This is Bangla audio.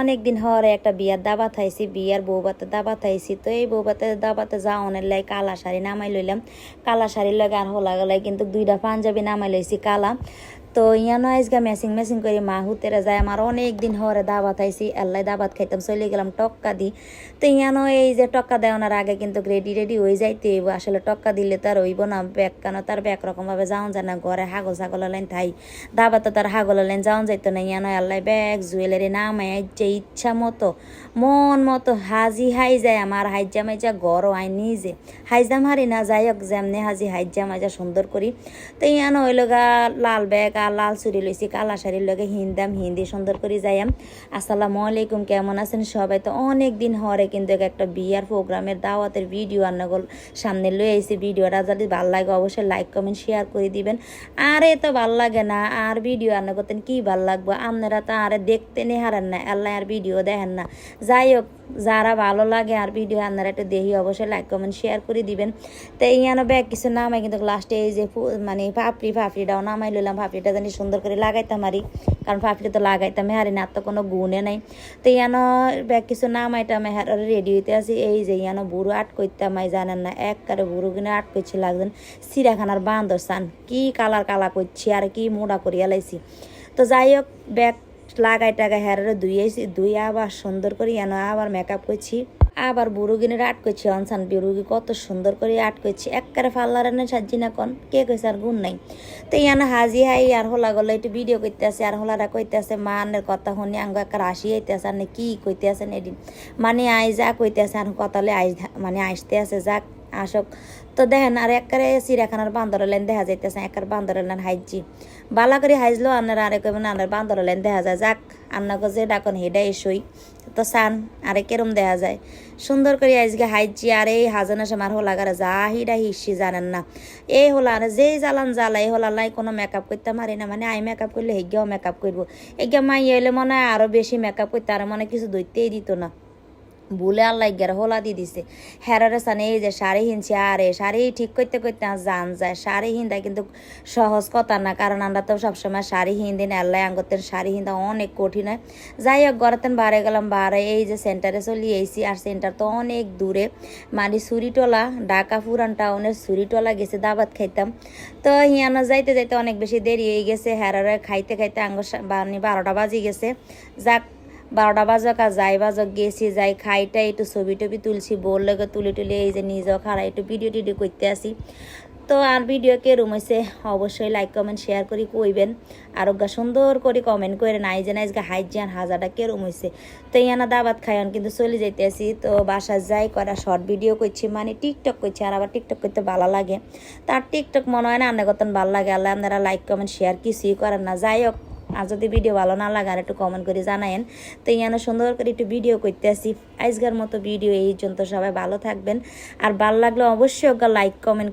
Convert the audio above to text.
অনেক দিন হরে একটা বিয়ার দাবা থাইছি বিয়ার বউ বাতে দাবা থাইছি তো এই বউ দাবাতে যা অনেক লাই কালা শাড়ি নামাই লইলাম। কালা শাড়ির লাগে আর হলা গেলাই কিন্তু দুইটা পাঞ্জাবি নামাই লইছি কালা। তো ইয়ানো আজকে মেসিং মেসিং করে, মা হুতেরা যায়, আমার অনেক দিন হরে দাবাত আইছি, আল্লাহ দাবাত খাইতাম, চলে গেলাম টক্কা দি। তো ইয়ানো এই যে টক্কা দেওয়ানোর আগে কিন্তু রেডি রেডি হয়ে যাইতে। আসলে টক্কা দিলে তার হইব না, ব্যাগ কেন তার ব্যাগ রকমভাবে যাওন যায় না, ঘরে হাগল ছাগল লাইন থাই। দাবাতে তার হাগল লাইন যাওন যাইতো না ইয়ানো আল্লাহ ব্যাগ, জুয়েলারি নামাই যে ইচ্ছা মতো, মন মতো হাজি হাই যায়, আমার হাইজা মাইজা গড় আই নিজে। হাইজাম হারি না, যাই হোক, যেমনি হাজি হাইজা মাইজা সুন্দর করি। তো ইয়ানো হইল গা লাল ব্যাগ লাল চুরি লইছি, কালা শাড়ির লগে হিন্দাম, হিন্দি সুন্দর করে যাইয়াম। আসসালামু আলাইকুম, কেমন আছেন সবাই? তো অনেক দিন হরে কিন্তু একটা বিয়ার প্রোগ্রামের দাওয়াতের ভিডিও আন্নাগল সামনে লই আইছি ভিডিওটা। যদি ভালো লাগে অবশ্যই লাইক কমেন্ট শেয়ার করে দিবেন। আরে তো ভালো লাগে না, আর ভিডিও আন্না করতেন কি ভালো লাগবো? আপনারা তো আরে দেখতে নে হারেন না, আল্লাহ আর ভিডিও দেখেন না। যাই হোক, যারা ভালো লাগে আর ভিডিও আপনারা একটু দেখি অবশ্যই লাইক কমেন্ট শেয়ার করে দিবেন। তো ইয়ানো ব্যাগ কিছু নামাই কিন্তু লাস্টে এই যে মানে পাপড়ি ফাপড়িটাও নামাই লইলাম, ফাপড়িটা জানি সুন্দর করে লাগাইতাম আরি কারণ ফাপড়ি তো লাগাইতাম হারি না, তো কোনো গুণে নাই। তো ইয়ানো ব্যাগ কিছু নামাইতাম হ্যাঁ রেডি হইতে আছি। এই যে ইয়ানো বুড়ো আট করতাম আই জানেন না এক কারে বুড়ো কিনে আট করছি লাগছেন। সিরাখানার বান্দর, সান, কি কালার কালা করছি আর কি মোড়া করিয়া লাইছি। তো যাই হোক, ব্যাগ লাগাই টাগাই হ্যারে ধুইয়েছি ধুই আবার সুন্দর করে এন আবার মেকআপ করছি আবার বুড়ুগিনের আট করছি অনসান বিরুগি কত সুন্দর করে আট করছি এককারে ফাল্লার এনে সাজি না কন? কে কইছে আর গুণ নাই। তো ইয়ান হাজি হাই আর হোলা গলে একটু ভিডিও করতে আছে আর হোলারা কইতে আছে মানের কথা শুনি, আঙ্গ একবার আসি আইতে আছে আর কি কইতে আসেন এদিন? মানে আই যা কইতে আছে আর কথালে আইস মানে আসতে আছে, যাক। আসক। তো দেখেন, আর একবারে চিড়িয়াখানার বান্দরের লাইন দেখা যাইতেছে একবার বান্দরের লাইন হাইজি বালা করে হাইজলো আনার আরে কইবেন আনার বান্দরের লাইন দেখা যায়। যাক আন্নাকে যে ডাকন হেডা এসই। তো সান আরে কেরম দেখা যায়। সুন্দর করে আজকে হাইজি আর এই হাজানা সামার হোলাগারে যা হিডা হিসি জানেন না। এই হোলা, আর যেই জ্বালান জ্বালা এই হোলা লাই কোনো মেকআপ করতে পারি না। মানে আই মেকআপ করলে হেগেও মেকআপ করব। এগে মাই এলে মনে হয় আরও বেশি মেকআপ করতে, আর মনে কিছু দইতেই দিত না। বলে আল্লাহ গেরা হোলা দিয়ে দিছে। হেরারে সানে এই যে শাড়ি হিনছে, আরে শাড়ি ঠিক করতে করতে জান যায়। শাড়ি হিন্দা কিন্তু সহজ কথা না, কারণ আমরা তো সবসময় শাড়ি হিন্দিন আল্লাহ আঙ্গতেন শাড়ি হিন্দা অনেক কঠিন হয়। যাই হোক গড়াতেন বারে গেলাম, বারে এই যে সেন্টারে চলি এইছি আর সেন্টার তো অনেক দূরে। মানে সুরিটোলা ঢাকা পুরান টাউনের সুরিটোলা গেছে, দাবাত খাইতাম। তো হিয়ানো যাইতে যাইতে অনেক বেশি দেরি হয়ে গেছে, হেরারে খাইতে খাইতে আঙ্গ বারোটা বাজি গেছে। যাক বারোটা বাজক আর যাই বাজক গেছি, যাই খাই খাইটা, একটু ছবি টবি তুলছি বোর লেগে তুলি তুলি এই যে নিজেও খাড়া একটু ভিডিও টিডিও করতে আসি। তো আর ভিডিও কে রুম হয়েছে অবশ্যই লাইক কমেন্ট শেয়ার করি, কইবেন। আর ওগা সুন্দর করে কমেন্ট করে নাই যে নাইজগা হাইট যান, হাজারটা কে রুম হয়েছে তো ইয়ানা দাবাত খাইন কিন্তু চলে আসি। তো বাসায় যাই করা শর্ট ভিডিও করছি মানে টিকটক করছি, আর আবার টিকটক করতে ভালো লাগে। তার টিকটক মনে হয় না আন্না কতন ভালো লাগে, আল্লাহ আপনারা লাইক কমেন্ট শেয়ার কিছুই করেন না। যাই হোক আর যদি ভিডিও ভালো না লাগে আর একটু কমেন্ট করে জানায়েন। তো ইয়ানো সুন্দর করে একটু ভিডিও করতে আসি। আজকের মতো ভিডিও এই জন্য সবাই ভালো থাকবেন। আর ভালো লাগলে অবশ্যই লাইক কমেন্ট